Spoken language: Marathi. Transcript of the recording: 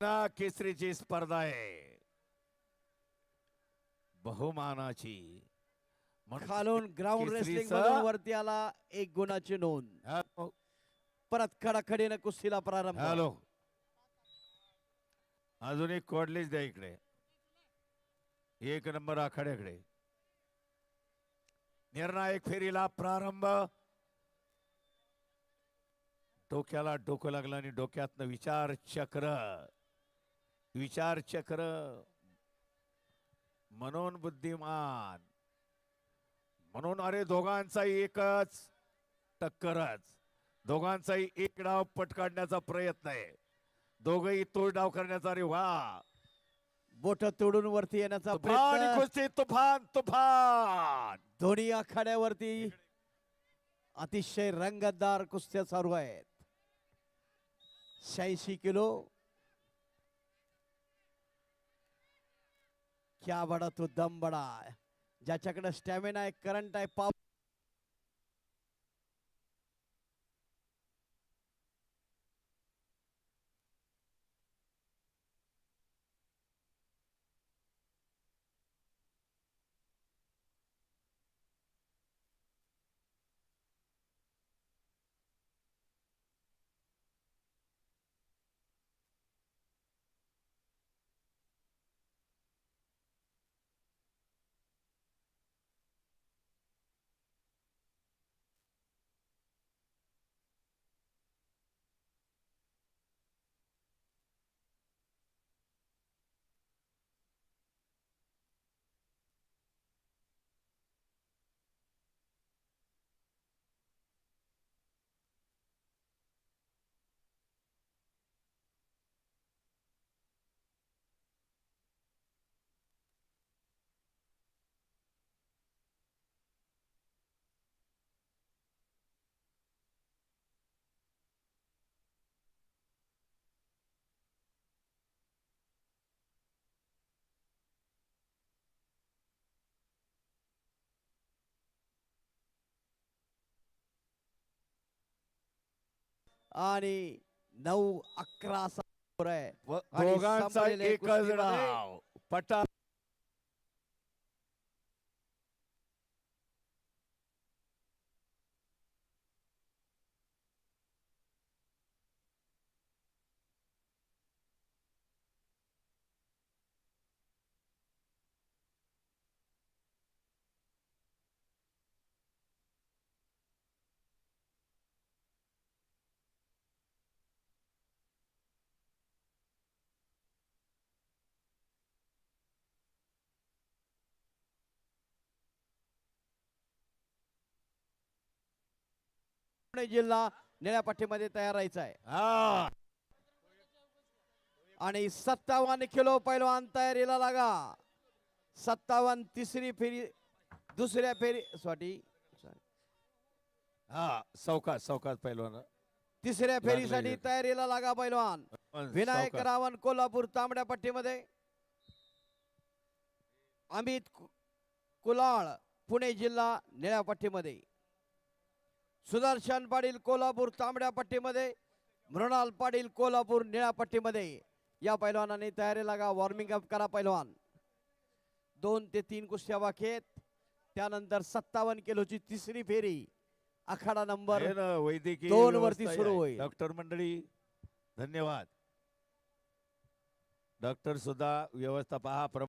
ना केसरीची स्पर्धा आहे. बहुमानाची. खालून ग्राउंड रेसलिंग मधून वरती आला एक गुणाची नोंद. परत खडाखडीनं कुस्तीला प्रारंभ. हॅलो. अजून एक कोडलीच द्या इकडे. एक नंबर आखाड्याकडे. निर्णायक फेरीला प्रारंभ. डोक्याला डोकं लागलं आणि डोक्यातनं विचार चक्र. विचार चक्र म्हणून बुद्धिमान म्हणून अरे दोघांचाही एकच टक्करच. दोघांचाही एक डाव पटकाडण्याचा प्रयत्न आहे. दोघही तोड डाव करण्याचा अरे वा. बोट तोडून वरती येण्याचा तुफान कुस्ती तुफान तुफान. दोन्ही आखाड्यावरती अतिशय रंगतदार कुस्त्या चालू आहेत. शहाऐंशी किलो क्या बडा तो दम बडा ज्याच्याकडे स्टॅमिना आहे करंट आहे पाव आणि नऊ अकरा score आहे दोघांचा एकच डाव पटा पुणे जिल्हा निळ्या पट्टीमध्ये तयार राहायचा आहे. हा. आणि सत्तावन्न किलो पैलवान तयारीला लागा. सत्तावन्न तिसरी फेरी दुसऱ्या फेरी सॉरी हा सावकाश सावकाश पहिलवान तिसऱ्या फेरीसाठी. तयारीला लागा पैलवान. विनायक. रावण कोल्हापूर तांबड्या पट्टीमध्ये अमित कुलाळ पुणे जिल्हा निळ्या पट्टीमध्ये सुदर्शन पाटील कोल्हापूर तांबड्या पट्टीमध्ये मृणाल पाटील कोल्हापूर निळ्या पट्टीमध्ये या पैलवानाने तयारी लागा वॉर्मिंग अप करा पैलवान दोन ते तीन कुस्त्या बाकी आहेत त्यानंतर सत्तावन्न किलोची तिसरी फेरी आखाडा नंबर वैद्यकीय दोन वरती सुरू. होईल. डॉक्टर मंडळी धन्यवाद डॉक्टर सुद्धा व्यवस्था पहा